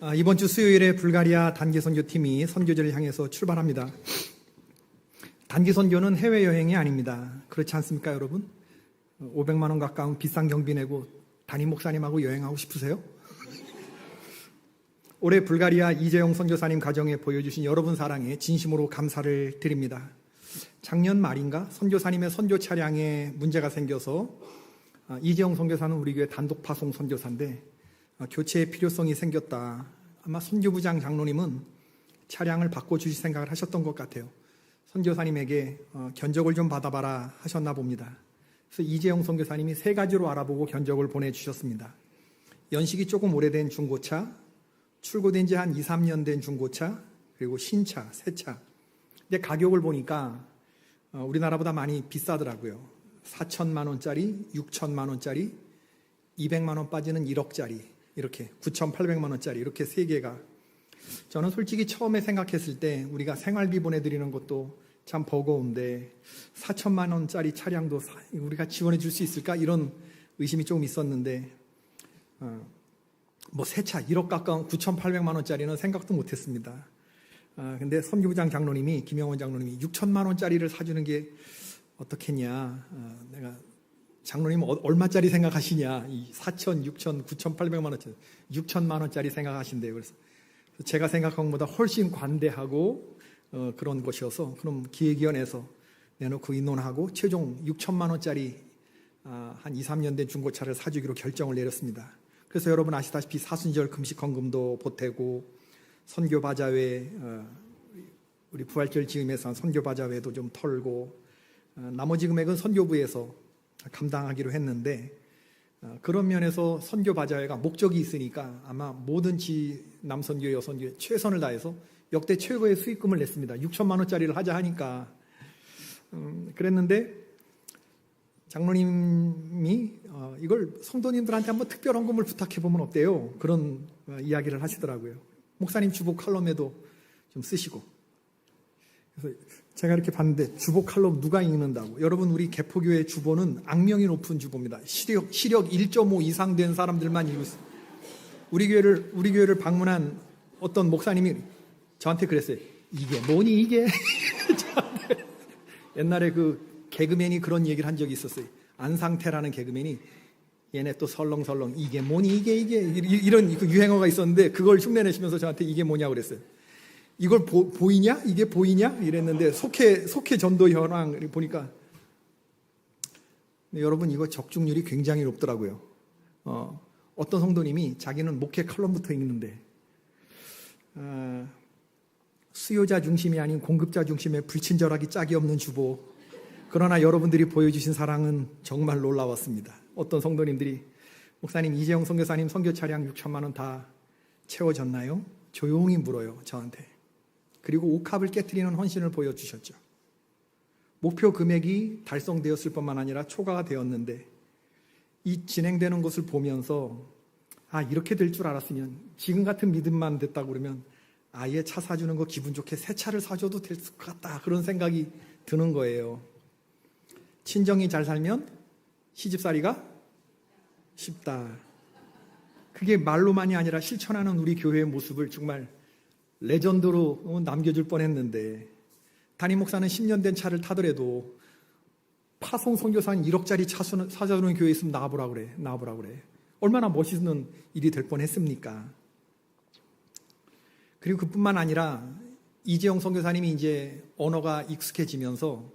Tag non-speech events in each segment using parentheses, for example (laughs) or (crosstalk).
아, 이번 주 수요일에 불가리아 단기 선교팀이 선교지를 향해서 출발합니다. 단기 선교는 해외 여행이 아닙니다. 그렇지 않습니까, 여러분? 500만 원 가까운 비싼 경비 내고 담임 목사님하고 여행하고 싶으세요? 올해 불가리아 이재용 선교사님 가정에 보여주신 여러분 사랑에 진심으로 감사를 드립니다. 작년 말인가 선교사님의 선교 차량에 문제가 생겨서 아, 이재용 선교사는 우리 교회 단독 파송 선교사인데 아, 교체의 필요성이 생겼다. 아마 선교부장 장로님은 차량을 바꿔주실 생각을 하셨던 것 같아요. 선교사님에게 어, 견적을 좀 받아봐라 하셨나 봅니다. 그래서 이재용 선교사님이 세 가지로 알아보고 견적을 보내주셨습니다. 연식이 조금 오래된 중고차, 출고된 지 한 2, 3년 된 중고차, 그리고 신차, 새차. 근데 가격을 보니까 어, 우리나라보다 많이 비싸더라고요. 4천만 원짜리, 6천만 원짜리, 200만 원 빠지는 1억짜리, 이렇게 9,800만 원짜리 이렇게 세 개가 저는 솔직히 처음에 생각했을 때 우리가 생활비 보내드리는 것도 참 버거운데 4천만 원짜리 차량도 사- 우리가 지원해 줄 수 있을까 이런 의심이 조금 있었는데 어, 뭐새 차 1억 가까운 9,800만 원짜리는 생각도 못했습니다. 아, 근데 선교부장 장로님이 김영원 장로님이 6천만 원짜리를 사주는 게 어떻겠냐? 아, 내가 장로님 어- 얼마짜리 생각하시냐? 이 4천, 6천, 9,800만 원짜리, 6천만 원짜리 생각하신대요. 그래서 제가 생각한 것보다 훨씬 관대하고 어, 그런 것이어서 그럼 기획위원회에서 내놓고 의논하고 최종 6천만 원짜리 아, 한 2, 3년 된 중고차를 사주기로 결정을 내렸습니다. 그래서 여러분 아시다시피 사순절 금식 헌금도 보태고 선교 바자회 어, 우리 부활절 지음에서 한 선교 바자회도 좀 털고 어, 나머지 금액은 선교부에서 감당하기로 했는데 어, 그런 면에서 선교 바자회가 목적이 있으니까 아마 뭐든지 남선교 여선교에 최선을 다해서 역대 최고의 수익금을 냈습니다. 6천만 원짜리를 하자 하니까 음, 그랬는데 장로님이 어, 이걸 성도님들한테 한번 특별 헌금을 부탁해 보면 어때요? 그런 어, 이야기를 하시더라고요. 목사님 주보 칼럼에도 좀 쓰시고 그래서 제가 이렇게 봤는데 주보 칼럼 누가 읽는다고? 여러분 우리 개포교회 주보는 악명이 높은 주보입니다. 시력 시력 1.5 이상 된 사람들만 읽고 있어요. 우리 교회를 우리 교회를 방문한 어떤 목사님이 저한테 그랬어요. 이게 뭐니 이게? (laughs) 옛날에 그 개그맨이 그런 얘기를 한 적이 있었어요. 안상태라는 개그맨이 얘네 또 설렁설렁 이게 뭐니 이게 이게 이- 이런 그 유행어가 있었는데 그걸 흉내내시면서 저한테 이게 뭐냐 그랬어요. 이걸 보, 보이냐? 이게 보이냐? 이랬는데 속해 속해 전도 현황 보니까 여러분 이거 적중률이 굉장히 높더라고요. 어, 어떤 성도님이 자기는 목회 칼럼부터 읽는데 어, 수요자 중심이 아닌 공급자 중심의 불친절하기 짝이 없는 주보. 그러나 여러분들이 보여주신 사랑은 정말 놀라웠습니다. 어떤 성도님들이 목사님 이재영 선교사님 선교 차량 6천만 원 다 채워졌나요? 조용히 물어요 저한테. 그리고 옥합을 깨뜨리는 헌신을 보여주셨죠. 목표 금액이 달성되었을 뿐만 아니라 초과가 되었는데 이 진행되는 것을 보면서 아 이렇게 될 줄 알았으면 지금 같은 믿음만 됐다고 그러면 아예 차 사주는 거 기분 좋게 새 차를 사줘도 될 것 같다 그런 생각이 드는 거예요. 친정이 잘 살면 시집살이가 쉽다. 그게 말로만이 아니라 실천하는 우리 교회의 모습을 정말 레전드로 어, 남겨줄 뻔했는데 담임 목사는 10년 된 차를 타더라도 파송 선교사는 1억짜리 차 수- 사주는 교회 있으면 나와보라 그래. 나와보라 그래. 얼마나 멋있는 일이 될 뻔했습니까? 그리고 그뿐만 아니라 이재용 선교사님이 이제 언어가 익숙해지면서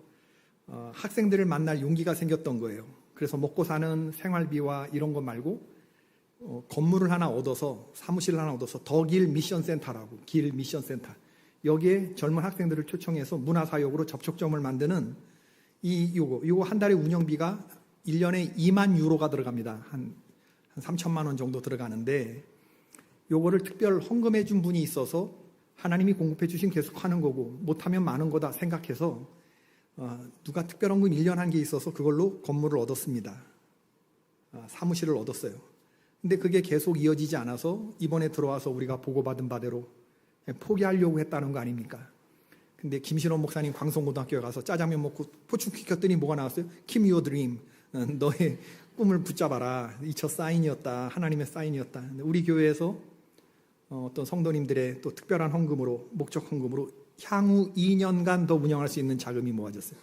어, 학생들을 만날 용기가 생겼던 거예요. 그래서 먹고 사는 생활비와 이런 거 말고 어, 건물을 하나 얻어서 사무실을 하나 얻어서 더길 미션 센터라고 길 미션 센터 여기에 젊은 학생들을 초청해서 문화사역으로 접촉점을 만드는 이 요거 요거 한 달에 운영비가 1년에 2만 유로가 들어갑니다. 한, 한 3천만 원 정도 들어가는데 요거를 특별 헌금해 준 분이 있어서 하나님이 공급해 주신 계속 하는 거고 못하면 많은 거다 생각해서 어, 누가 특별 헌금 1년 한 게 있어서 그걸로 건물을 얻었습니다. 아, 사무실을 얻었어요. 근데 그게 계속 이어지지 않아서 이번에 들어와서 우리가 보고받은 바대로 포기하려고 했다는 거 아닙니까? 근데 김신호 목사님 광성고등학교에 가서 짜장면 먹고 포춘키 켰더니 뭐가 나왔어요? Keep your dream. 어, 너의 꿈을 붙잡아라. 이첫 사인이었다. 하나님의 사인이었다. 우리 교회에서 어, 어떤 성도님들의 또 특별한 헌금으로 목적 헌금으로 향후 2년간 더 운영할 수 있는 자금이 모아졌어요.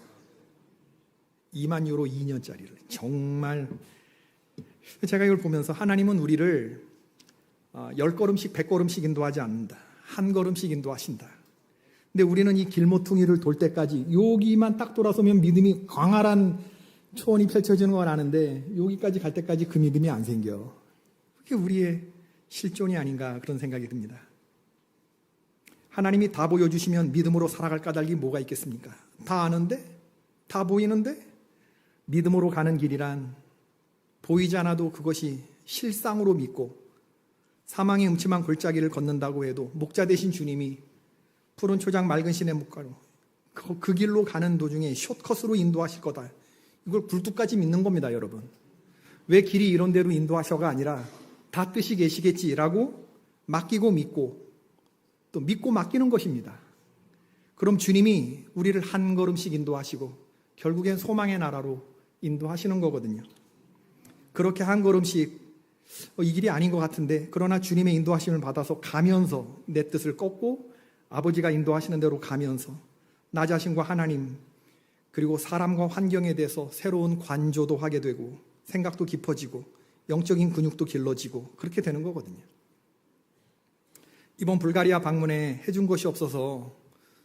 2만 유로 2년짜리를 정말 제가 이걸 보면서 하나님은 우리를 어, 열 걸음씩 백 걸음씩 인도하지 않는다. 한 걸음씩 인도하신다. 근데 우리는 이 길모퉁이를 돌 때까지 여기만 딱 돌아서면 믿음이 광활한 초원이 펼쳐지는 걸 아는데 여기까지 갈 때까지 그 믿음이 안 생겨. 그게 우리의 실존이 아닌가 그런 생각이 듭니다. 하나님이 다 보여주시면 믿음으로 살아갈 까닭이 뭐가 있겠습니까? 다 아는데? 다 보이는데? 믿음으로 가는 길이란 보이지 않아도 그것이 실상으로 믿고 사망의 음침한 골짜기를 걷는다고 해도 목자 되신 주님이 푸른 초장 맑은 시내 목가로 그, 그 길로 가는 도중에 숏컷으로 인도하실 거다. 이걸 굴뚝까지 믿는 겁니다, 여러분. 왜 길이 이런 대로 인도하셔가 아니라 다 뜻이 계시겠지라고 맡기고 믿고 또 믿고 맡기는 것입니다. 그럼 주님이 우리를 한 걸음씩 인도하시고 결국엔 소망의 나라로 인도하시는 거거든요. 그렇게 한 걸음씩 어, 이 길이 아닌 것 같은데 그러나 주님의 인도하심을 받아서 가면서 내 뜻을 꺾고 아버지가 인도하시는 대로 가면서 나 자신과 하나님 그리고 사람과 환경에 대해서 새로운 관조도 하게 되고 생각도 깊어지고 영적인 근육도 길러지고 그렇게 되는 거거든요. 이번 불가리아 방문에 해준 것이 없어서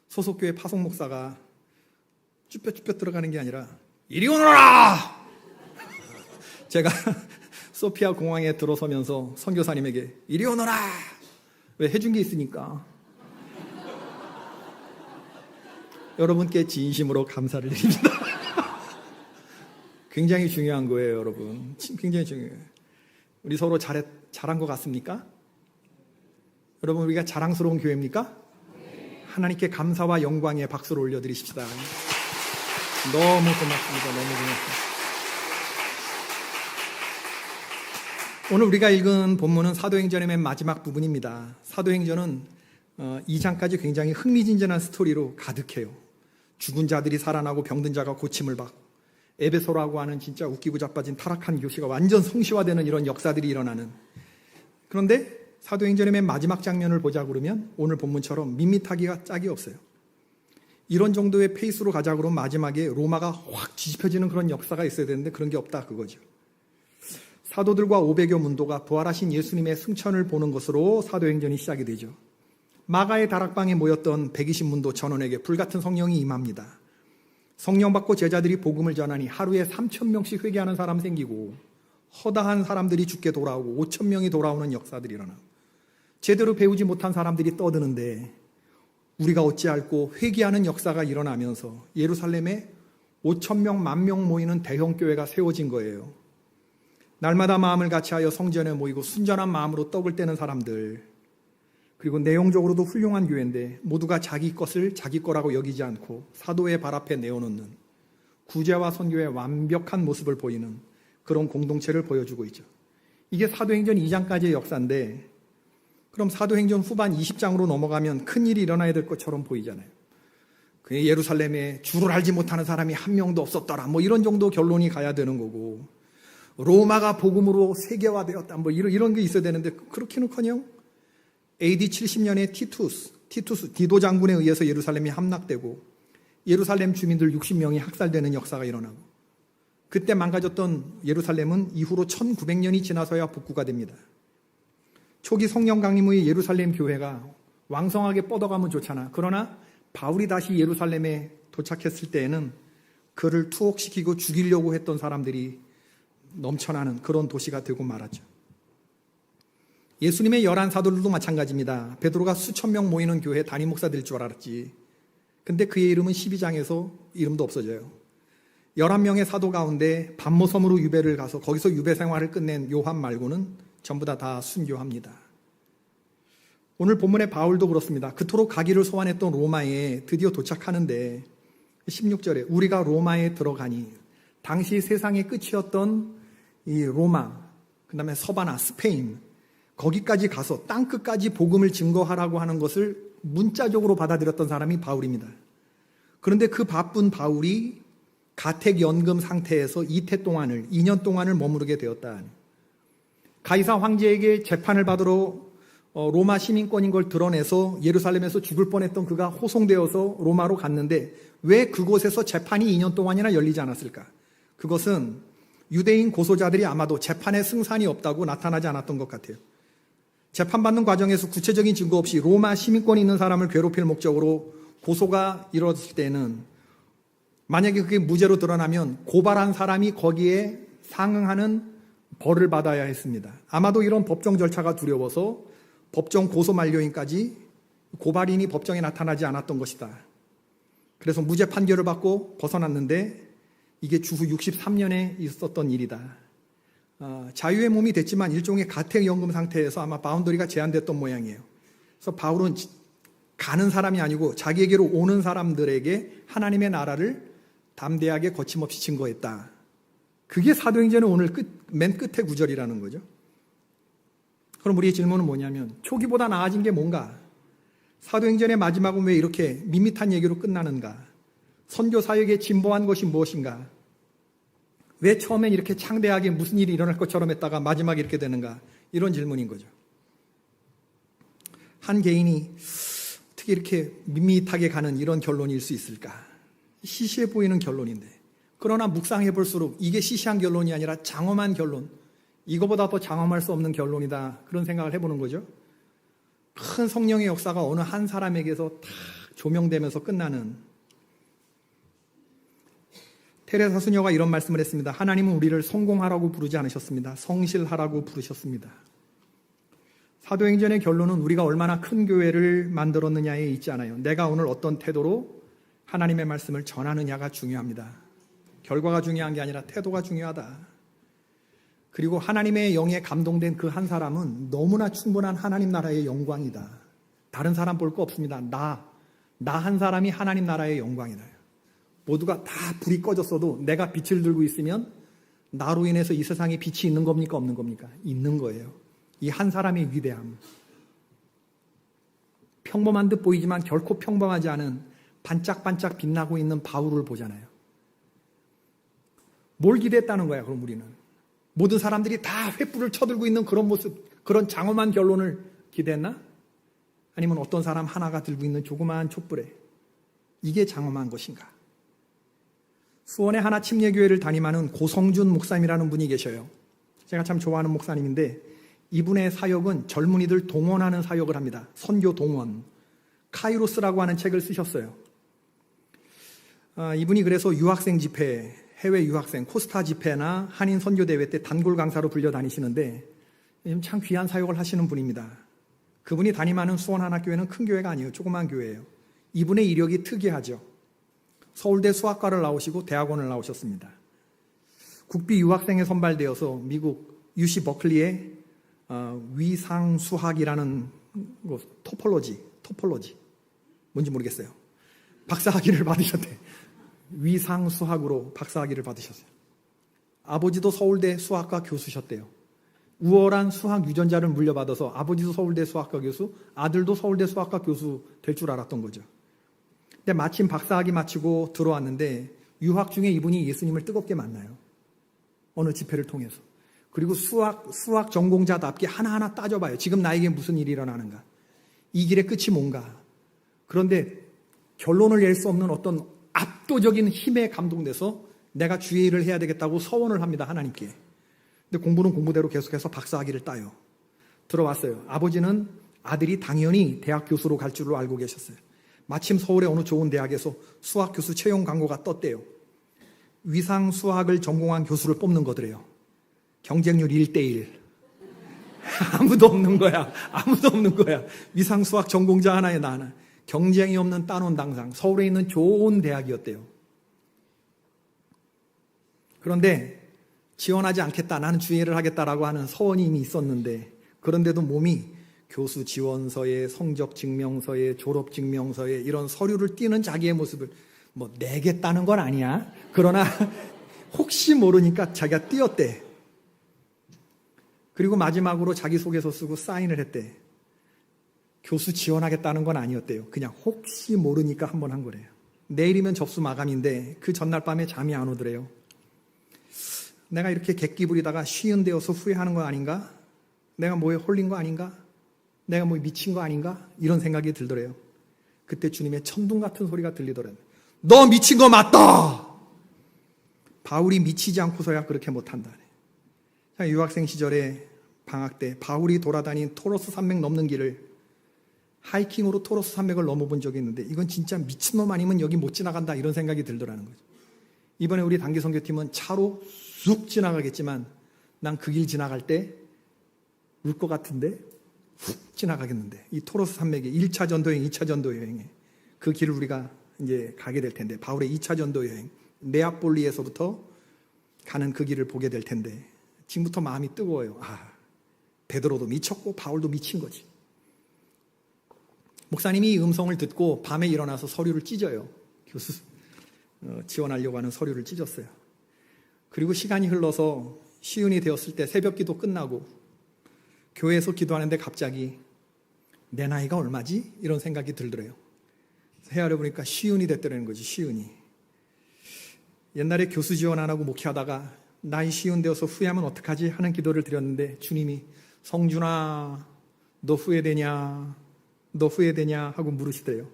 소속교회 파송 목사가 쭈뼛쭈뼛 들어가는 게 아니라 이리 오너라! 제가 (laughs) 소피아 공항에 들어서면서 선교사님에게 이리 오너라! 왜 해준 게 있으니까. 여러분께 진심으로 감사를 드립니다. (laughs) 굉장히 중요한 거예요, 여러분. 굉장히 중요해요. 우리 서로 잘했, 잘한 것 같습니까? 여러분, 우리가 자랑스러운 교회입니까? 하나님께 감사와 영광의 박수를 올려드리십시다. 너무 고맙습니다. 너무 고맙습니다. 오늘 우리가 읽은 본문은 사도행전의 맨 마지막 부분입니다. 사도행전은 2장까지 굉장히 흥미진진한 스토리로 가득해요. 죽은 자들이 살아나고 병든 자가 고침을 받고 에베소라고 하는 진짜 웃기고 자빠진 타락한 교시가 완전 성시화되는 이런 역사들이 일어나는 그런데 사도행전의 맨 마지막 장면을 보자 그러면 오늘 본문처럼 밋밋하기가 짝이 없어요. 이런 정도의 페이스로 가자 그러면 마지막에 로마가 확 뒤집혀지는 그런 역사가 있어야 되는데 그런 게 없다 그거죠. 사도들과 500여 문도가 부활하신 예수님의 승천을 보는 것으로 사도행전이 시작이 되죠. 마가의 다락방에 모였던 120문도 전원에게 불같은 성령이 임합니다. 성령 받고 제자들이 복음을 전하니 하루에 3천 명씩 회개하는 사람 생기고 허다한 사람들이 죽게 돌아오고 5천 명이 돌아오는 역사들이 일어나. 제대로 배우지 못한 사람들이 떠드는데 우리가 어찌할고 회개하는 역사가 일어나면서 예루살렘에 5천 명, 만 명 모이는 대형 교회가 세워진 거예요. 날마다 마음을 같이하여 성전에 모이고 순전한 마음으로 떡을 떼는 사람들, 그리고 내용적으로도 훌륭한 교회인데 모두가 자기 것을 자기 거라고 여기지 않고 사도의 발 앞에 내어놓는 구제와 선교의 완벽한 모습을 보이는 그런 공동체를 보여주고 있죠. 이게 사도행전 2장까지의 역사인데 그럼 사도행전 후반 20장으로 넘어가면 큰일이 일어나야 될 것처럼 보이잖아요. 그 예루살렘에 주를 알지 못하는 사람이 한 명도 없었더라. 뭐 이런 정도 결론이 가야 되는 거고 로마가 복음으로 세계화되었다. 뭐 이런 이런 게 있어야 되는데 그렇게는커녕 AD 70년에 티투스, 티투스 디도 장군에 의해서 예루살렘이 함락되고 예루살렘 주민들 60명이 학살되는 역사가 일어나고 그때 망가졌던 예루살렘은 이후로 1900년이 지나서야 복구가 됩니다. 초기 성령 강림 후에 예루살렘 교회가 왕성하게 뻗어가면 좋잖아. 그러나 바울이 다시 예루살렘에 도착했을 때에는 그를 투옥시키고 죽이려고 했던 사람들이 넘쳐나는 그런 도시가 되고 말았죠. 예수님의 열한 사도들도 마찬가지입니다. 베드로가 수천 명 모이는 교회 담임 목사 될 줄 알았지. 근데 그의 이름은 12장에서 이름도 없어져요. 11명의 사도 가운데 반모섬으로 유배를 가서 거기서 유배 생활을 끝낸 요한 말고는 전부 다 다 순교합니다. 오늘 본문의 바울도 그렇습니다. 그토록 가기를 소환했던 로마에 드디어 도착하는데 16절에 우리가 로마에 들어가니 당시 세상의 끝이었던 이 로마, 그 다음에 서바나, 스페인, 거기까지 가서 땅 끝까지 복음을 증거하라고 하는 것을 문자적으로 받아들였던 사람이 바울입니다. 그런데 그 바쁜 바울이 가택 연금 상태에서 이태 동안을 2년 동안을 머무르게 되었다. 가이사 황제에게 재판을 받으러 어, 로마 시민권인 걸 드러내서 예루살렘에서 죽을 뻔했던 그가 호송되어서 로마로 갔는데 왜 그곳에서 재판이 2년 동안이나 열리지 않았을까? 그것은 유대인 고소자들이 아마도 재판에 승산이 없다고 나타나지 않았던 것 같아요. 재판받는 과정에서 구체적인 증거 없이 로마 시민권이 있는 사람을 괴롭힐 목적으로 고소가 이루어졌을 때는 만약에 그게 무죄로 드러나면 고발한 사람이 거기에 상응하는 벌을 받아야 했습니다. 아마도 이런 법정 절차가 두려워서 법정 고소 만료인까지 고발인이 법정에 나타나지 않았던 것이다. 그래서 무죄 판결을 받고 벗어났는데 이게 주후 63년에 있었던 일이다. 어, 자유의 몸이 됐지만 일종의 가택연금 상태에서 아마 바운더리가 제한됐던 모양이에요. 그래서 바울은 지- 가는 사람이 아니고 자기에게로 오는 사람들에게 하나님의 나라를 담대하게 거침없이 증거했다. 그게 사도행전의 오늘 끝, 맨 끝의 구절이라는 거죠. 그럼 우리의 질문은 뭐냐면 초기보다 나아진 게 뭔가? 사도행전의 마지막은 왜 이렇게 밋밋한 얘기로 끝나는가? 선교 사역에 진보한 것이 무엇인가? 왜 처음엔 이렇게 창대하게 무슨 일이 일어날 것처럼 했다가 마지막에 이렇게 되는가? 이런 질문인 거죠. 한 개인이 어떻게 이렇게 밋밋하게 가는 이런 결론일 수 있을까? 시시해 보이는 결론인데. 그러나 묵상해 볼수록 이게 시시한 결론이 아니라 장엄한 결론. 이거보다 더 장엄할 수 없는 결론이다. 그런 생각을 해보는 거죠. 큰 성령의 역사가 어느 한 사람에게서 다 조명되면서 끝나는 테레사 수녀가 이런 말씀을 했습니다. 하나님은 우리를 성공하라고 부르지 않으셨습니다. 성실하라고 부르셨습니다. 사도행전의 결론은 우리가 얼마나 큰 교회를 만들었느냐에 있지 않아요. 내가 오늘 어떤 태도로 하나님의 말씀을 전하느냐가 중요합니다. 결과가 중요한 게 아니라 태도가 중요하다. 그리고 하나님의 영에 감동된 그 한 사람은 너무나 충분한 하나님 나라의 영광이다. 다른 사람 볼 거 없습니다. 나, 나 한 사람이 하나님 나라의 영광이다. 모두가 다 불이 꺼졌어도 내가 빛을 들고 있으면 나로 인해서 이 세상에 빛이 있는 겁니까? 없는 겁니까? 있는 거예요. 이 한 사람의 위대함. 평범한 듯 보이지만 결코 평범하지 않은 반짝반짝 빛나고 있는 바울을 보잖아요. 뭘 기대했다는 거야, 그럼 우리는? 모든 사람들이 다 횃불을 쳐들고 있는 그런 모습, 그런 장엄한 결론을 기대했나? 아니면 어떤 사람 하나가 들고 있는 조그마한 촛불에 이게 장엄한 것인가? 수원의 하나 침례교회를 담임하는 고성준 목사님이라는 분이 계셔요. 제가 참 좋아하는 목사님인데 이분의 사역은 젊은이들 동원하는 사역을 합니다. 선교 동원. 카이로스라고 하는 책을 쓰셨어요. 아, 이분이 그래서 유학생 집회, 해외 유학생, 코스타 집회나 한인 선교 대회 때 단골 강사로 불려 다니시는데 참 귀한 사역을 하시는 분입니다. 그분이 담임하는 수원 하나교회는 큰 교회가 아니에요. 조그만 교회예요. 이분의 이력이 특이하죠. 서울대 수학과를 나오시고 대학원을 나오셨습니다. 국비 유학생에 선발되어서 미국 UC 버클리의 어, 위상수학이라는 곳, 토폴로지, 토폴로지 뭔지 모르겠어요. 박사학위를 (laughs) 받으셨대. 위상수학으로 박사학위를 받으셨어요. 아버지도 서울대 수학과 교수셨대요. 우월한 수학 유전자를 물려받아서 아버지도 서울대 수학과 교수, 아들도 서울대 수학과 교수 될 줄 알았던 거죠. 근데 마침 박사학위 마치고 들어왔는데 유학 중에 이분이 예수님을 뜨겁게 만나요. 어느 집회를 통해서. 그리고 수학, 수학 전공자답게 하나하나 따져봐요. 지금 나에게 무슨 일이 일어나는가? 이 길의 끝이 뭔가? 그런데 결론을 낼 수 없는 어떤 압도적인 힘에 감동돼서 내가 주의 일을 해야 되겠다고 서원을 합니다. 하나님께. 근데 공부는 공부대로 계속해서 박사학위를 따요. 들어왔어요. 아버지는 아들이 당연히 대학 교수로 갈 줄로 알고 계셨어요. 마침 서울의 어느 좋은 대학에서 수학 교수 채용 광고가 떴대요. 위상 수학을 전공한 교수를 뽑는 거더래요. 경쟁률 1대1. (laughs) 아무도 없는 거야. 아무도 없는 거야. 위상 수학 전공자 하나에 나 하나. 경쟁이 없는 따놓은 당상. 서울에 있는 좋은 대학이었대요. 그런데 지원하지 않겠다. 나는 주의를 하겠다라고 하는 서원이 이미 있었는데 그런데도 몸이 교수 지원서에 성적 증명서에 졸업 증명서에 이런 서류를 띄는 자기의 모습을 뭐 내겠다는 건 아니야. 그러나 (laughs) 혹시 모르니까 자기가 띄었대. 그리고 마지막으로 자기소개서 쓰고 사인을 했대. 교수 지원하겠다는 건 아니었대요. 그냥 혹시 모르니까 한번 한 거래요. 내일이면 접수 마감인데 그 전날 밤에 잠이 안 오더래요. 내가 이렇게 객기 부리다가 쉬운 데여서 후회하는 거 아닌가? 내가 뭐에 홀린 거 아닌가? 내가 뭐 미친 거 아닌가? 이런 생각이 들더래요. 그때 주님의 천둥 같은 소리가 들리더래요. 너 미친 거 맞다! 바울이 미치지 않고서야 그렇게 못한다. 자, 유학생 시절에 방학 때 바울이 돌아다닌 토로스 산맥 넘는 길을 하이킹으로 토로스 산맥을 넘어본 적이 있는데 이건 진짜 미친놈 아니면 여기 못 지나간다 이런 생각이 들더라는 거죠. 이번에 우리 단기 선교팀은 차로 쑥 지나가겠지만 난 그 길 지나갈 때 울 것 같은데 훅 지나가겠는데 이 토로스 산맥의 1차 전도 여행, 2차 전도 여행에 그 길을 우리가 이제 가게 될 텐데 바울의 2차 전도 여행 네아폴리에서부터 가는 그 길을 보게 될 텐데 지금부터 마음이 뜨거워요. 아 베드로도 미쳤고 바울도 미친 거지. 목사님이 이 음성을 듣고 밤에 일어나서 서류를 찢어요. 교수 어, 지원하려고 하는 서류를 찢었어요. 그리고 시간이 흘러서 시운이 되었을 때 새벽 기도 끝나고 교회에서 기도하는데 갑자기 내 나이가 얼마지? 이런 생각이 들더래요. 헤아려 보니까 시운이 됐더라는 거지, 시운이. 옛날에 교수 지원 안 하고 목회하다가 나이 시운 되어서 후회하면 어떡하지? 하는 기도를 드렸는데 주님이 성준아, 너 후회되냐? 너 후회되냐? 하고 물으시대요.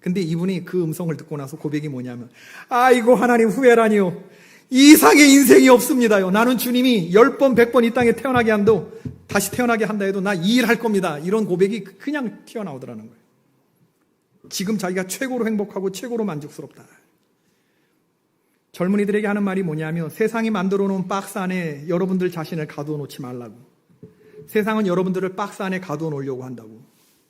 근데 이분이 그 음성을 듣고 나서 고백이 뭐냐면, 아이고, 하나님 후회라니요. 이상의 인생이 없습니다요. 나는 주님이 10번, 100번 이 땅에 태어나게 한도, 다시 태어나게 한다 해도 나 이 일 할 겁니다. 이런 고백이 그냥 튀어나오더라는 거예요. 지금 자기가 최고로 행복하고 최고로 만족스럽다. 젊은이들에게 하는 말이 뭐냐면 세상이 만들어 놓은 박스 안에 여러분들 자신을 가두어 놓지 말라고. 세상은 여러분들을 박스 안에 가두어 놓으려고 한다고.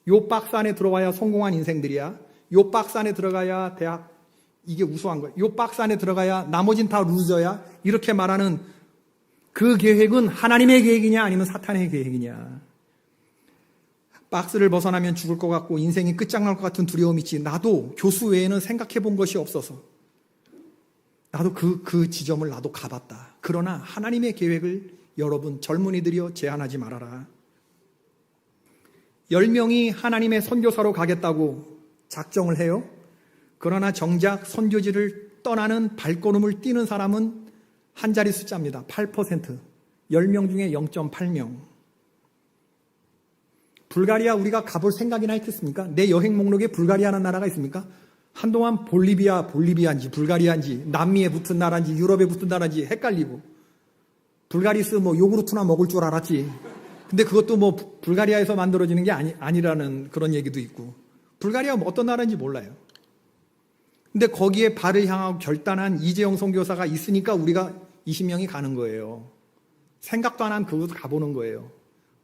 요 박스 안에 들어와야 성공한 인생들이야. 요 박스 안에 들어가야 대학 이게 우수한 거야. 요 박스 안에 들어가야 나머진 다 루저야. 이렇게 말하는 그 계획은 하나님의 계획이냐 아니면 사탄의 계획이냐. 박스를 벗어나면 죽을 것 같고 인생이 끝장날 것 같은 두려움이 있지. 나도 교수 외에는 생각해 본 것이 없어서. 나도 그, 그 지점을 나도 가봤다. 그러나 하나님의 계획을 여러분 젊은이들이여 제한하지 말아라. 10명이 하나님의 선교사로 가겠다고 작정을 해요. 그러나 정작 선교지를 떠나는 발걸음을 뛰는 사람은 한 자리 숫자입니다. 8%. 10명 중에 0.8명. 불가리아 우리가 가볼 생각이나 있겠습니까? 내 여행 목록에 불가리아라는 나라가 있습니까? 한동안 볼리비아, 볼리비아인지 불가리아인지 남미에 붙은 나라인지 유럽에 붙은 나라인지 헷갈리고 불가리스 뭐 요구르트나 먹을 줄 알았지. 근데 그것도 뭐 불가리아에서 만들어지는 게 아니, 아니라는 그런 얘기도 있고 불가리아 뭐 어떤 나라인지 몰라요. 근데 거기에 발을 향하고 결단한 이재용 선교사가 있으니까 우리가 20명이 가는 거예요. 생각도 안 한 그곳 가보는 거예요.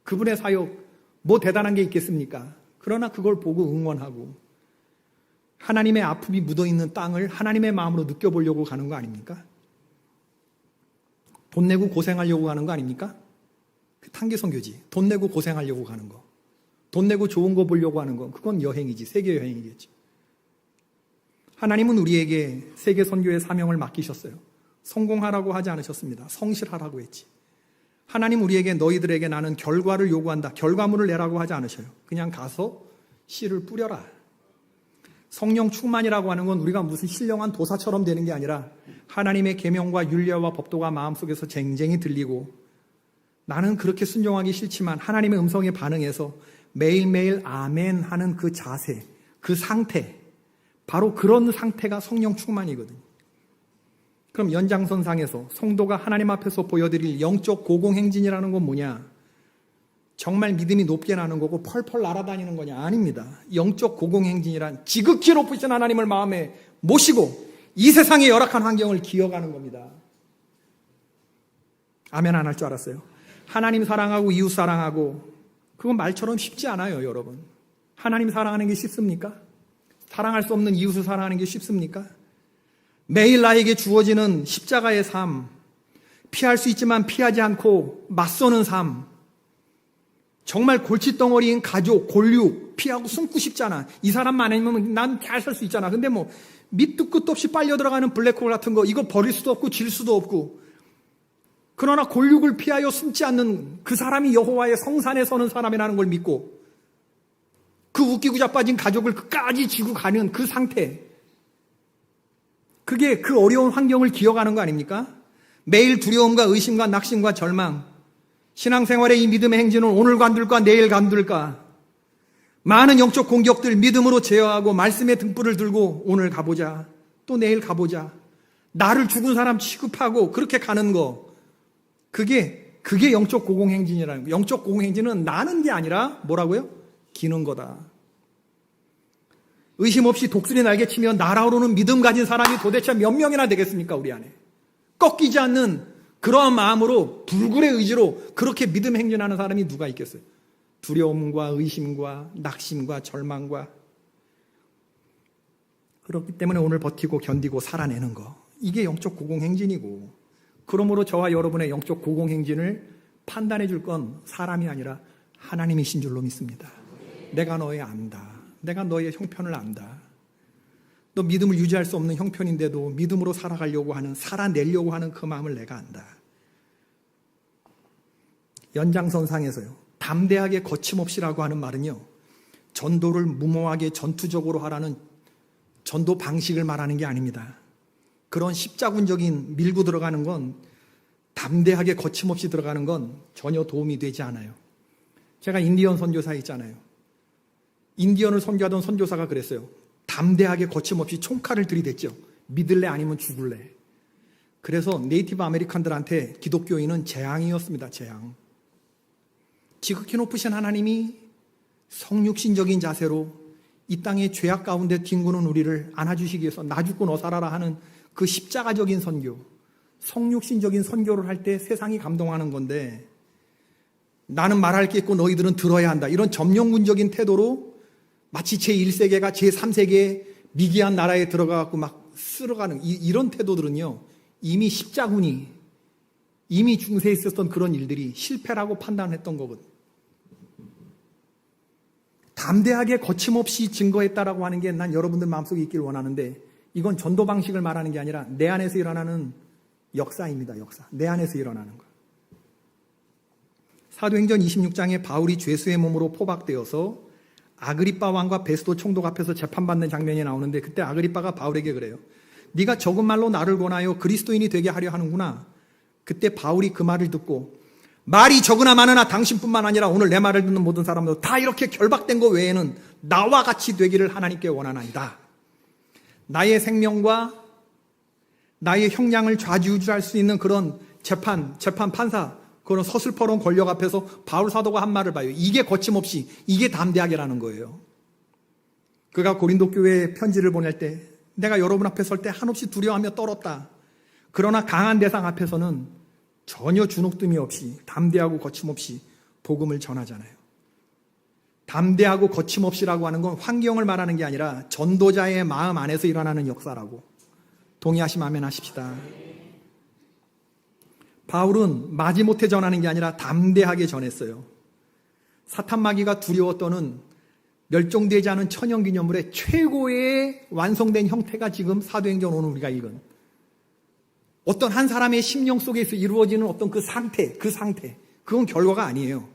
그분의 사역 뭐 대단한 게 있겠습니까? 그러나 그걸 보고 응원하고 하나님의 아픔이 묻어 있는 땅을 하나님의 마음으로 느껴보려고 가는 거 아닙니까? 돈 내고 고생하려고 가는 거 아닙니까? 그 탄기 선교지. 돈 내고 고생하려고 가는 거. 돈 내고 좋은 거 보려고 하는 거. 그건 여행이지. 세계 여행이겠지. 하나님은 우리에게 세계 선교의 사명을 맡기셨어요. 성공하라고 하지 않으셨습니다. 성실하라고 했지. 하나님 우리에게 너희들에게 나는 결과를 요구한다. 결과물을 내라고 하지 않으셔요. 그냥 가서 씨를 뿌려라. 성령 충만이라고 하는 건 우리가 무슨 신령한 도사처럼 되는 게 아니라 하나님의 계명과 윤례와 법도가 마음속에서 쟁쟁이 들리고 나는 그렇게 순종하기 싫지만 하나님의 음성에 반응해서 매일매일 아멘 하는 그 자세, 그 상태, 바로 그런 상태가 성령 충만이거든요. 그럼 연장선상에서 성도가 하나님 앞에서 보여드릴 영적 고공행진이라는 건 뭐냐? 정말 믿음이 높게 나는 거고 펄펄 날아다니는 거냐? 아닙니다. 영적 고공행진이란 지극히 높으신 하나님을 마음에 모시고 이 세상의 열악한 환경을 기어가는 겁니다. 아멘 안 할 줄 알았어요. 하나님 사랑하고 이웃 사랑하고 그건 말처럼 쉽지 않아요, 여러분. 하나님 사랑하는 게 쉽습니까? 사랑할 수 없는 이웃을 사랑하는 게 쉽습니까? 매일 나에게 주어지는 십자가의 삶, 피할 수 있지만 피하지 않고 맞서는 삶, 정말 골칫덩어리인 가족, 골육, 피하고 숨고 싶잖아. 이 사람만 아니면 난 잘 살 수 있잖아. 근데 뭐, 밑도 끝도 없이 빨려 들어가는 블랙홀 같은 거, 이거 버릴 수도 없고, 질 수도 없고. 그러나 골육을 피하여 숨지 않는 그 사람이 여호와의 성산에 서는 사람이라는 걸 믿고, 그 웃기고 자빠진 가족을 끝까지 지고 가는 그 상태. 그게 그 어려운 환경을 기어가는 거 아닙니까? 매일 두려움과 의심과 낙심과 절망, 신앙생활의 이 믿음의 행진은 오늘 간둘까 내일 간둘까 많은 영적 공격들 믿음으로 제어하고 말씀의 등불을 들고 오늘 가보자. 또 내일 가보자. 나를 죽은 사람 취급하고 그렇게 가는 거. 그게, 그게 영적 고공행진이라는 거예요. 영적 고공행진은 나는 게 아니라 뭐라고요? 기는 거다. 의심 없이 독수리 날개 치면 날아오르는 믿음 가진 사람이 도대체 몇 명이나 되겠습니까, 우리 안에? 꺾이지 않는 그러한 마음으로 불굴의 의지로 그렇게 믿음 행진하는 사람이 누가 있겠어요? 두려움과 의심과 낙심과 절망과 그렇기 때문에 오늘 버티고 견디고 살아내는 거. 이게 영적 고공행진이고 그러므로 저와 여러분의 영적 고공행진을 판단해 줄 건 사람이 아니라 하나님이신 줄로 믿습니다. 내가 너의 안다. 내가 너의 형편을 안다. 너 믿음을 유지할 수 없는 형편인데도 믿음으로 살아가려고 하는, 살아내려고 하는 그 마음을 내가 안다. 연장선상에서요. 담대하게 거침없이라고 하는 말은요. 전도를 무모하게 전투적으로 하라는 전도 방식을 말하는 게 아닙니다. 그런 십자군적인 밀고 들어가는 건 담대하게 거침없이 들어가는 건 전혀 도움이 되지 않아요. 제가 인디언 선교사 있잖아요. 인디언을 선교하던 선교사가 그랬어요. 담대하게 거침없이 총칼을 들이댔죠. 믿을래 아니면 죽을래. 그래서 네이티브 아메리칸들한테 기독교인은 재앙이었습니다. 재앙. 지극히 높으신 하나님이 성육신적인 자세로 이 땅의 죄악 가운데 뒹구는 우리를 안아주시기 위해서 나 죽고 너 살아라 하는 그 십자가적인 선교, 성육신적인 선교를 할 때 세상이 감동하는 건데 나는 말할 게 있고 너희들은 들어야 한다. 이런 점령군적인 태도로 마치 제1세계가 제3세계의 미개한 나라에 들어가갖고 막 쓸어가는 이, 이런 태도들은요, 이미 십자군이 이미 중세에 있었던 그런 일들이 실패라고 판단했던 거거든. 담대하게 거침없이 증거했다라고 하는 게 난 여러분들 마음속에 있길 원하는데 이건 전도 방식을 말하는 게 아니라 내 안에서 일어나는 역사입니다. 역사. 내 안에서 일어나는 거. 사도행전 26장에 바울이 죄수의 몸으로 포박되어서 아그리빠 왕과 베스도 총독 앞에서 재판받는 장면이 나오는데 그때 아그리빠가 바울에게 그래요. 네가 적은 말로 나를 권하여 그리스도인이 되게 하려 하는구나. 그때 바울이 그 말을 듣고 말이 적으나 많으나 당신뿐만 아니라 오늘 내 말을 듣는 모든 사람들 다 이렇게 결박된 거 외에는 나와 같이 되기를 하나님께 원하나이다. 나의 생명과 나의 형량을 좌지우지할 수 있는 그런 재판, 재판 판사, 그런 서슬퍼런 권력 앞에서 바울 사도가 한 말을 봐요. 이게 거침없이, 이게 담대하게라는 거예요. 그가 고린도 교회에 편지를 보낼 때 내가 여러분 앞에 설 때 한없이 두려워하며 떨었다. 그러나 강한 대상 앞에서는 전혀 주눅듦이 없이 담대하고 거침없이 복음을 전하잖아요. 담대하고 거침없이라고 하는 건 환경을 말하는 게 아니라 전도자의 마음 안에서 일어나는 역사라고 동의하시면 아멘 하십시다. 바울은 마지못해 전하는 게 아니라 담대하게 전했어요. 사탄 마귀가 두려워 떠는 멸종되지 않은 천연기념물의 최고의 완성된 형태가 지금 사도행전 오늘 우리가 읽은 어떤 한 사람의 심령 속에서 이루어지는 어떤 그 상태, 그 상태, 그건 결과가 아니에요.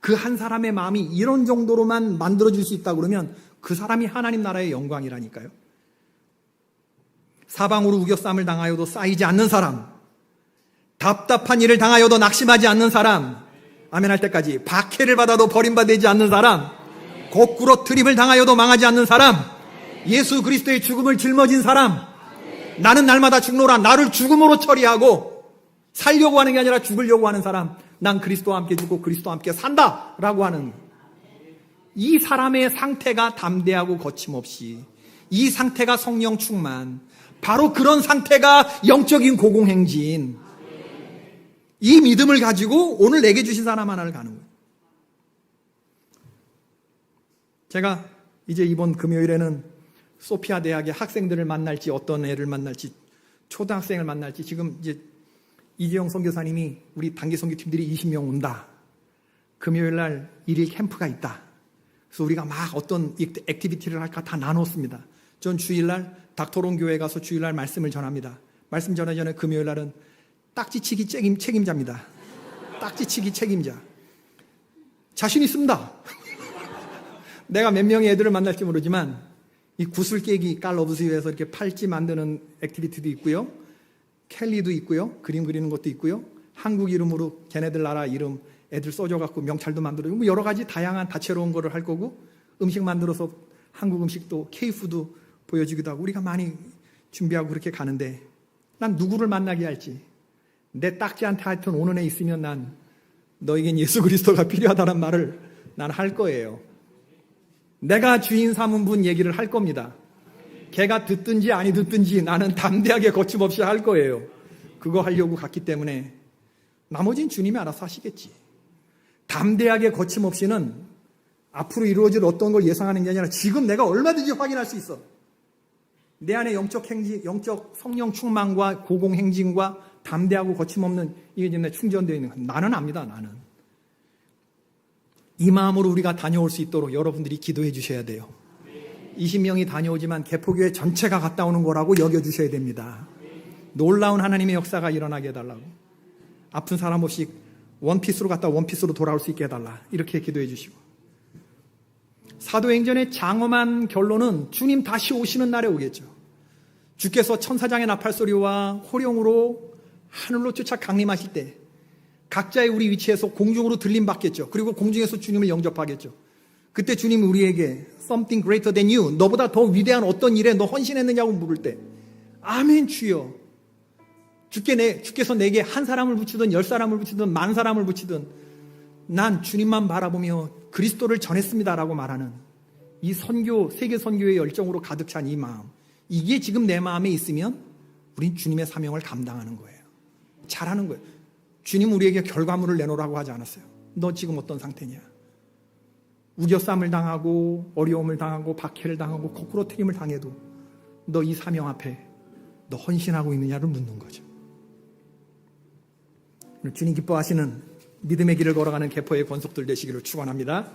그 한 사람의 마음이 이런 정도로만 만들어질 수 있다 그러면 그 사람이 하나님 나라의 영광이라니까요. 사방으로 우겨쌈을 당하여도 쌓이지 않는 사람, 답답한 일을 당하여도 낙심하지 않는 사람, 아멘 할 때까지 박해를 받아도 버림받지 않는 사람, 거꾸로 트림을 당하여도 망하지 않는 사람, 예수 그리스도의 죽음을 짊어진 사람, 나는 날마다 죽노라. 나를 죽음으로 처리하고 살려고 하는 게 아니라 죽으려고 하는 사람, 난 그리스도와 함께 죽고 그리스도와 함께 산다라고 하는 이 사람의 상태가 담대하고 거침없이 이 상태가 성령 충만, 바로 그런 상태가 영적인 고공행진. 이 믿음을 가지고 오늘 내게 주신 사람 하나를 가는 거예요. 제가 이제 이번 금요일에는 소피아 대학의 학생들을 만날지 어떤 애를 만날지 초등학생을 만날지 지금 이제 이재영 선교사님이 우리 단기 선교팀들이 20명 온다. 금요일 날 일일 캠프가 있다. 그래서 우리가 막 어떤 액티비티를 할까 다 나눴습니다. 전 주일날 닥터론 교회 가서 주일날 말씀을 전합니다. 말씀 전하기 전에 금요일 날은 딱지치기 책임, 책임자입니다. 딱지치기 책임자. 자신 있습니다. (laughs) 내가 몇 명의 애들을 만날지 모르지만 이 구슬 깨기 깔러브스에서 이렇게 팔찌 만드는 액티비티도 있고요. 켈리도 있고요. 그림 그리는 것도 있고요. 한국 이름으로 걔네들 나라 이름 애들 써줘갖고 명찰도 만들고 뭐 여러 가지 다양한 다채로운 거를 할 거고 음식 만들어서 한국 음식도 K푸드 보여주기도 하고 우리가 많이 준비하고 그렇게 가는데 난 누구를 만나게 할지 내 딱지한테 하여튼 오는 애 있으면 난 너에겐 예수 그리스도가 필요하다는 말을 난 할 거예요. 내가 주인 삼은 분 얘기를 할 겁니다. 걔가 듣든지 아니 듣든지 나는 담대하게 거침없이 할 거예요. 그거 하려고 갔기 때문에 나머진 주님이 알아서 하시겠지. 담대하게 거침없이는 앞으로 이루어질 어떤 걸 예상하는 게 아니라 지금 내가 얼마든지 확인할 수 있어. 내 안에 영적 행진, 영적 성령 충만과 고공 행진과 담대하고 거침없는 이게 지금 내 충전되어 있는 거. 나는 압니다. 나는. 이 마음으로 우리가 다녀올 수 있도록 여러분들이 기도해 주셔야 돼요. 20명이 다녀오지만 개포교회 전체가 갔다 오는 거라고 여겨 주셔야 됩니다. 놀라운 하나님의 역사가 일어나게 해달라고. 아픈 사람 없이 원피스로 갔다 원피스로 돌아올 수 있게 해달라. 이렇게 기도해 주시고. 사도행전의 장엄한 결론은 주님 다시 오시는 날에 오겠죠. 주께서 천사장의 나팔 소리와 호령으로 하늘로 쫓아 강림하실 때 각자의 우리 위치에서 공중으로 들림 받겠죠. 그리고 공중에서 주님을 영접하겠죠. 그때 주님이 우리에게 something greater than you 너보다 더 위대한 어떤 일에 너 헌신했느냐고 물을 때 아멘 주여 주께 내, 주께서 내게 한 사람을 붙이든 열 사람을 붙이든 만 사람을 붙이든 난 주님만 바라보며 그리스도를 전했습니다라고 말하는 이 선교 세계 선교의 열정으로 가득 찬 이 마음 이게 지금 내 마음에 있으면 우린 주님의 사명을 감당하는 거예요. 잘하는 거예요. 주님 우리에게 결과물을 내놓으라고 하지 않았어요. 너 지금 어떤 상태냐? 우겨쌈을 당하고 어려움을 당하고 박해를 당하고 거꾸로 트림을 당해도 너 이 사명 앞에 너 헌신하고 있느냐를 묻는 거죠. 주님 기뻐하시는 믿음의 길을 걸어가는 개포의 권속들 되시기를 축원합니다.